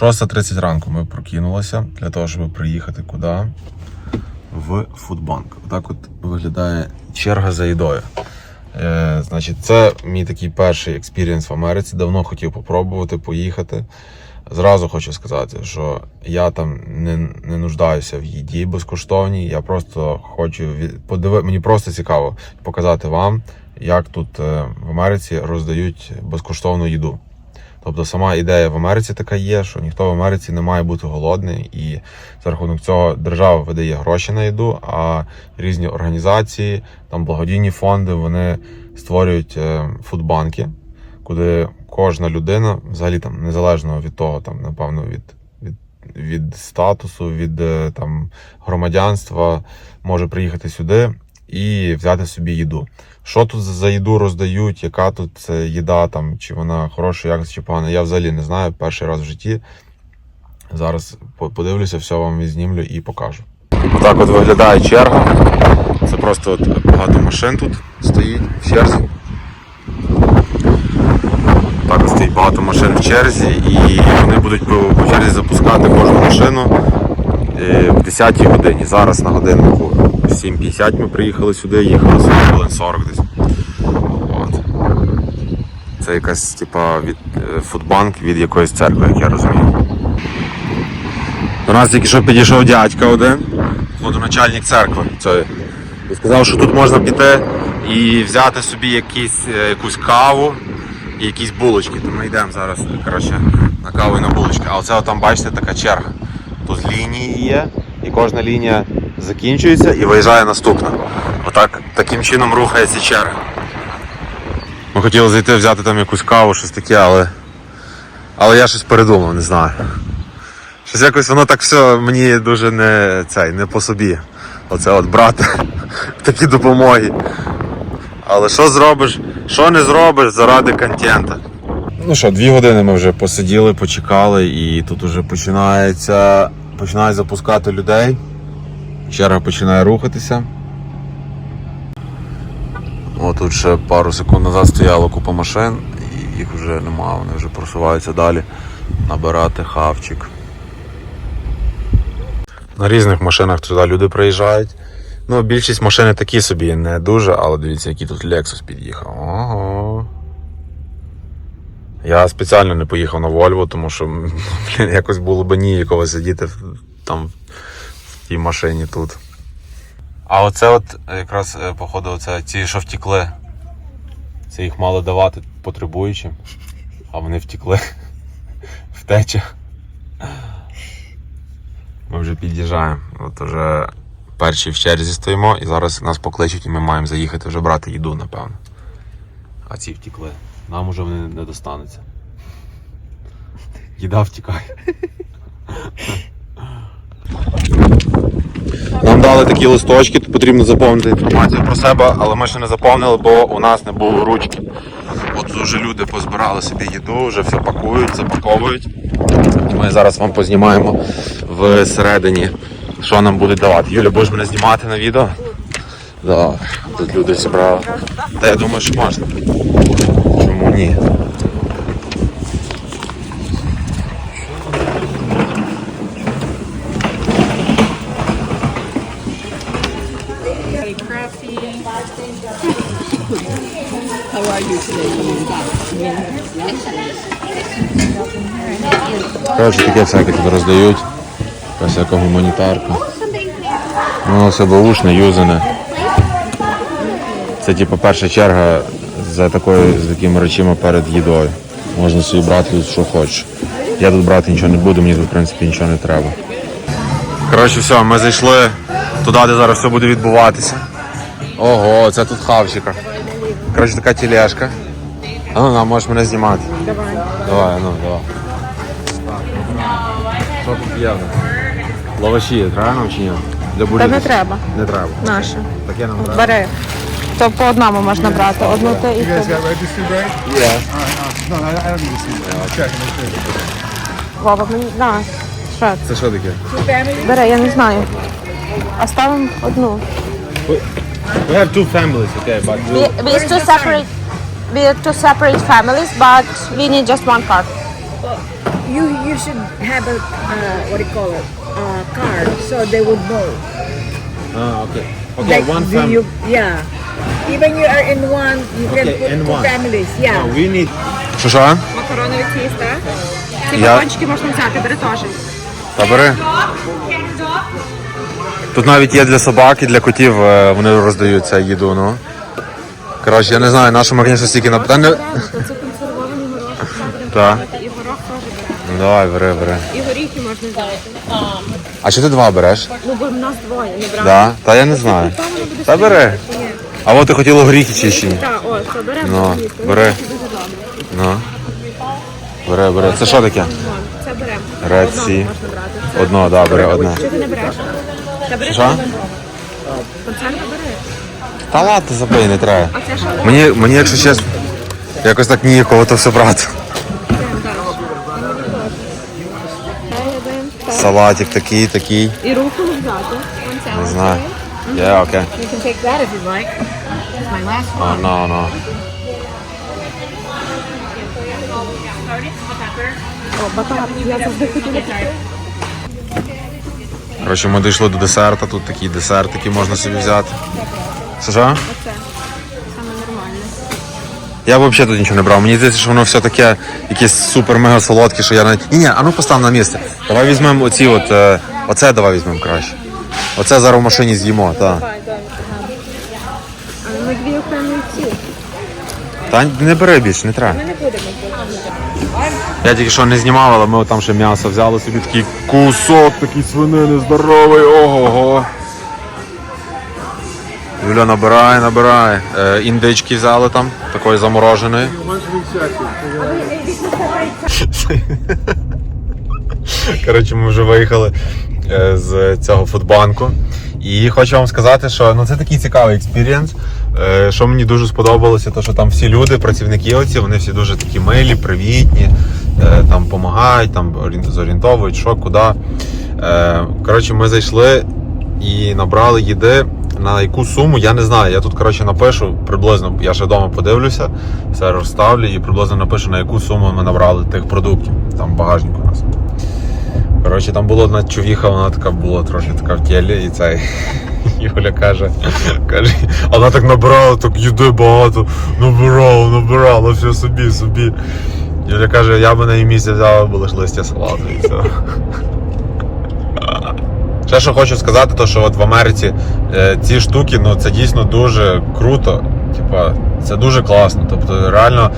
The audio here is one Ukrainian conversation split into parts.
6.30 ранку ми прокинулися для того, щоб приїхати куди? В Фудбанк. Отак от виглядає черга за їдою. Е, значить, це мій такий перший експірієнс в Америці. Давно хотів попробувати поїхати. Зразу хочу сказати, що я там не, не нуждаюся в їді безкоштовній. Я просто хочу від... подиви... мені просто цікаво показати вам, як тут е, в Америці роздають безкоштовну їду. Тобто сама ідея в Америці така є, що ніхто в Америці не має бути голодний, і за рахунок цього держава видає гроші на їду, а різні організації, там благодійні фонди, вони створюють е, фудбанки, куди кожна людина, взагалі там незалежно від того, там напевно від, від, статусу, від е, там громадянства, може приїхати сюди і взяти собі їду. Що тут за їду роздають, яка тут їда, там, чи вона хороша якості, чи погана, я взагалі не знаю. Перший раз в житті. Зараз подивлюся, все вам відзнімлю і покажу. Отак от виглядає черга. Це просто от багато машин тут стоїть в черзі. Так стоїть багато машин в черзі, і вони будуть по, черзі запускати кожну машину е, в 10 годині. Зараз на годиннику 7.50 ми приїхали сюди, їхали сюди хвилин 40 десь. От. Це якась типа від е, фудбанк від якоїсь церкви, як я розумію. До нас тільки що підійшов дядька один, водоначальник церкви цієї. І сказав, що тут можна піти і взяти собі якісь, е, якусь каву і якісь булочки. То ми йдемо зараз коротше, на каву і на булочки. А оце там, бачите, така черга. Тут лінії є, і кожна лінія закінчується і виїжджає наступна. Отак таким чином рухається черга. Ми хотіли зайти взяти там якусь каву, щось таке, але. Але я щось передумав, не знаю. Щось якось воно так все мені дуже не, цей, не по собі. Оце от брати такі допомоги. Але що зробиш, що не зробиш заради контента. Ну що, дві години ми вже посиділи, почекали, і тут вже починається, починають запускати людей. Черга починає рухатися. О, тут ще пару секунд назад стояло купа машин, і їх вже немає, вони вже просуваються далі набирати хавчик. На різних машинах сюди люди приїжджають. Ну, більшість машини такі собі, не дуже, але дивіться, який тут Lexus під'їхав. Ого. Я спеціально не поїхав на Volvo, тому що блін, якось було б ніяково сидіти там тій машині тут. А оце от якраз, е, походу, оце ті, що втікли. Це їх мали давати потребуючим, а вони втікли. Втеча. Ми вже під'їжджаємо. От уже перші в черзі стоїмо і зараз нас покличуть і ми маємо заїхати вже брати їду, напевно. А ці втікли. Нам уже вони не достануться. Їда втікає. Нам дали такі листочки, тут потрібно заповнити інформацію про себе, але ми ще не заповнили, бо у нас не було ручки. От тут вже люди позбирали собі їду, вже все пакують, запаковують. Ми зараз вам познімаємо всередині, що нам будуть давати. Юля, будеш мене знімати на відео? Да, тут люди зібрали. Та я думаю, що можна. Чому ні? How are you today? Коротше, таке всяке тут роздають. Така всяка гуманітарка. Ну, все баушне, юзане. Це типу перша черга за такою, з такими речима перед їдою. Можна собі брати тут, що хочеш. Я тут брати нічого не буду, мені тут в принципі нічого не треба. Коротше, все, ми зайшли туди, де зараз все буде відбуватися. Ого, це тут хавчика. Коротше, така тележка. А ну, на, можеш мене знімати. Давай. Давай, ну, давай. Що тут є? Лаваші треба нам чи ні? Для Та не треба. Не треба. Наше. Таке нам треба. Бери. То по одному можна брати. Одну ти і You guys ти. got registered, right? Є. All right, awesome. No, I, I don't need to see that. I'll check. Make sure. Вова, мені на. Що це? Це що таке? Бери, я не знаю. А ставимо одну. We have two families, okay, but We, we is two separate we are two separate families, but we need just one card. you you should have a uh, what do you call it a card so they would know. А, окей. like do you yeah. Even you are in one, you can Okay, put in two one. families. Yeah. we need... Що що? Макарони від тіста. Ці Я- батончики можна взяти, бери теж. Та бери. Тут навіть є для собак і для котів, е, вони роздаються їду, ну. Коротше, я не знаю, нашому, звісно, стільки на питання. Це консервований горох. Так. І горох теж бере. Ну давай, бери, бери. І горіхи можна взяти. А що ти два береш? Ну, бо в нас двоє, не брати. Да? Та я не знаю. Та бери. А от ти хотіла горіхи чи ще? Так, о, що беремо. Ну, звідти. бери. Це. Ну. Бери, бери. Це що таке? Це Sea. можна Одно, да, бери одне. Чи ти не береш? Та бери Що? Консерви бери. Та ладно, забий, не треба. А це що? Мені, мені, якщо чесно, якось так ніякого то все брати. Салатик такий, такий. І руку взяти. Не знаю. Yeah, okay. You can take that if you like. It's my last one. Oh, no, no. О, батат. Я завжди хотіла. Коротше, ми дійшли до десерта, тут такий десерт, який можна собі взяти. Що? що? Оце. Саме нормальне. Я б взагалі тут нічого не брав. Мені здається, що воно все таке якесь супер-мега солодке, що я навіть. Ні, ні, а ну постав на місце. Давай візьмемо оці от. е, Оце давай візьмемо краще. Оце зараз в машині з'їмо, так. Але ми дві окремі ці. Та не бери більше, не треба. Ми не будемо. Я тільки що не знімав, але ми там ще м'ясо взяли собі такий кусок, такий свинини здоровий, ого-го. Юля набирає, набирає. Е, індички взяли там, такої замороженої. Коротше, ми вже виїхали е, з цього фудбанку. І хочу вам сказати, що ну, це такий цікавий експірієнс. Е, Що мені дуже сподобалося, то що там всі люди, працівники оці, вони всі дуже такі милі, привітні, е, там допомагають, там зорієнтовують, що, куди. Е, Коротше, ми зайшли і набрали їди. На яку суму, я не знаю. Я тут коротше напишу приблизно, я ще вдома подивлюся, все розставлю і приблизно напишу, на яку суму ми набрали тих продуктів. Там багажник у нас. Коротше, там була одна човіха, вона така була трошки така в тілі, і цей Юля каже, каже, вона так набирала, так їди багато, набирала, набирала, все собі, собі. Юля каже, я б на її місце взяла, бо лиш листя салату і все. Ще що хочу сказати, то що от в Америці е, ці штуки, ну це дійсно дуже круто. Типа, це дуже класно. Тобто, реально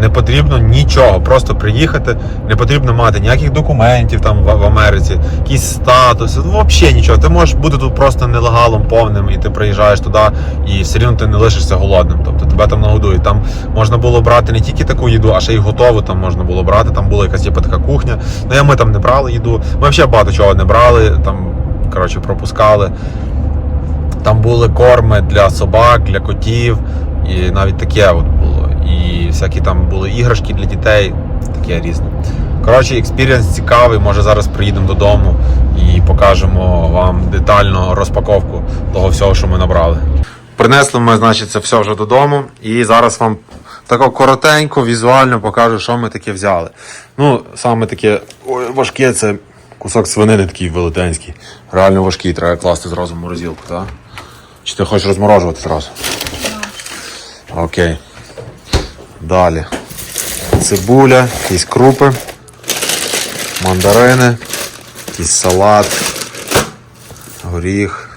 не потрібно нічого, просто приїхати, не потрібно мати ніяких документів там в, Америці, якісь статуси, ну, взагалі нічого. Ти можеш бути тут просто нелегалом повним, і ти приїжджаєш туди, і все рівно ти не лишишся голодним. Тобто тебе там нагодують. Там можна було брати не тільки таку їду, а ще й готову там можна було брати. Там була якась типу, така кухня. Ну я ми там не брали їду. Ми взагалі багато чого не брали. Там коротше пропускали. Там були корми для собак, для котів, і навіть таке от було. І всякі там були іграшки для дітей, таке різне. Коротше, експірієнс цікавий. Може зараз приїдемо додому і покажемо вам детально розпаковку того всього, що ми набрали. Принесли ми, значить, це все вже додому, і зараз вам тако коротенько, візуально покажу, що ми таке взяли. Ну, саме таке важке це кусок свинини такий велетенський. Реально важкий, треба класти зразу в морозилку, так? Чи ти хочеш розморожувати зразу? Окей. Далі. Цибуля, якісь крупи, мандарини, якийсь салат, горіх.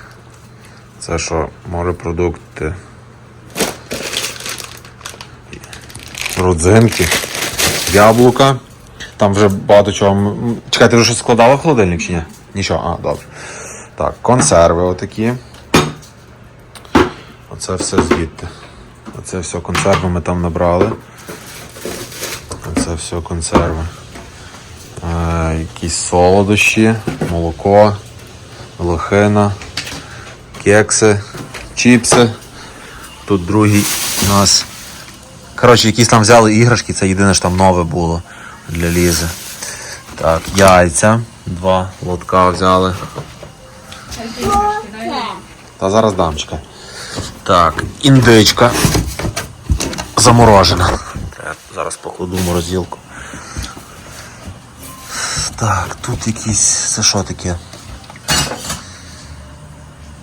Це що, морепродукти. Родзинки, яблука. Там вже багато чого. М, Чекай, ти вже щось складала в холодильник чи ні? Нічого, а, добре. Так, консерви отакі. Оце все звідти. Оце все консерви ми там набрали. Оце все консерви. Е, якісь солодощі, молоко, лохина, кекси, чіпси. Тут другий у нас. Коротше, якісь там взяли іграшки, це єдине що там нове було для Лізи. Так, яйця. Два лотка взяли. Та зараз дам, чекай. Так, індичка. Заморожена. Я зараз покладу в морозилку. Так, тут якийсь. Це що таке?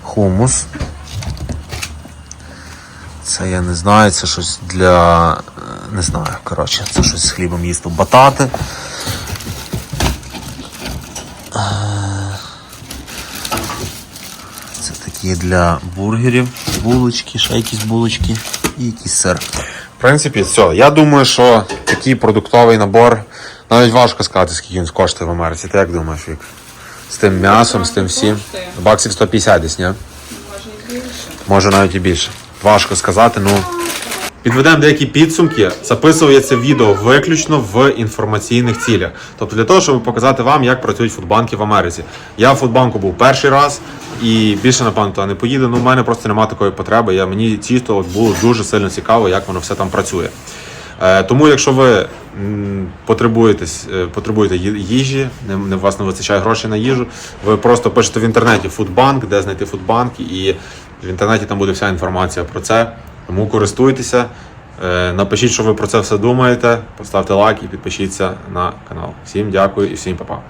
Хумус. Це я не знаю, це щось для. Не знаю, коротше, це щось з хлібом їсти. Батати. Е, Це такі для бургерів, булочки, ще якісь булочки і якийсь сир. В принципі, все. Я думаю, що такий продуктовий набор, навіть важко сказати, скільки він коштує в Америці. Ти як думаєш, Вік? З тим м'ясом, з тим всім. Баксів 150 десь, ні? Може навіть і більше. Важко сказати, ну. Підведемо деякі підсумки. Записую це відео виключно в інформаційних цілях. Тобто для того, щоб показати вам, як працюють фудбанки в Америці. Я в фудбанку був перший раз і більше, напевно, туди не поїду. Ну, в мене просто немає такої потреби. Я, мені чисто було дуже сильно цікаво, як воно все там працює. Е, тому, якщо ви е, потребуєте їжі, не, не вас не вистачає грошей на їжу, ви просто пишете в інтернеті фудбанк, де знайти фудбанк, і в інтернеті там буде вся інформація про це. Тому користуйтеся. Е, Напишіть, що ви про це все думаєте, поставте лайк і підпишіться на канал. Всім дякую і всім па-па.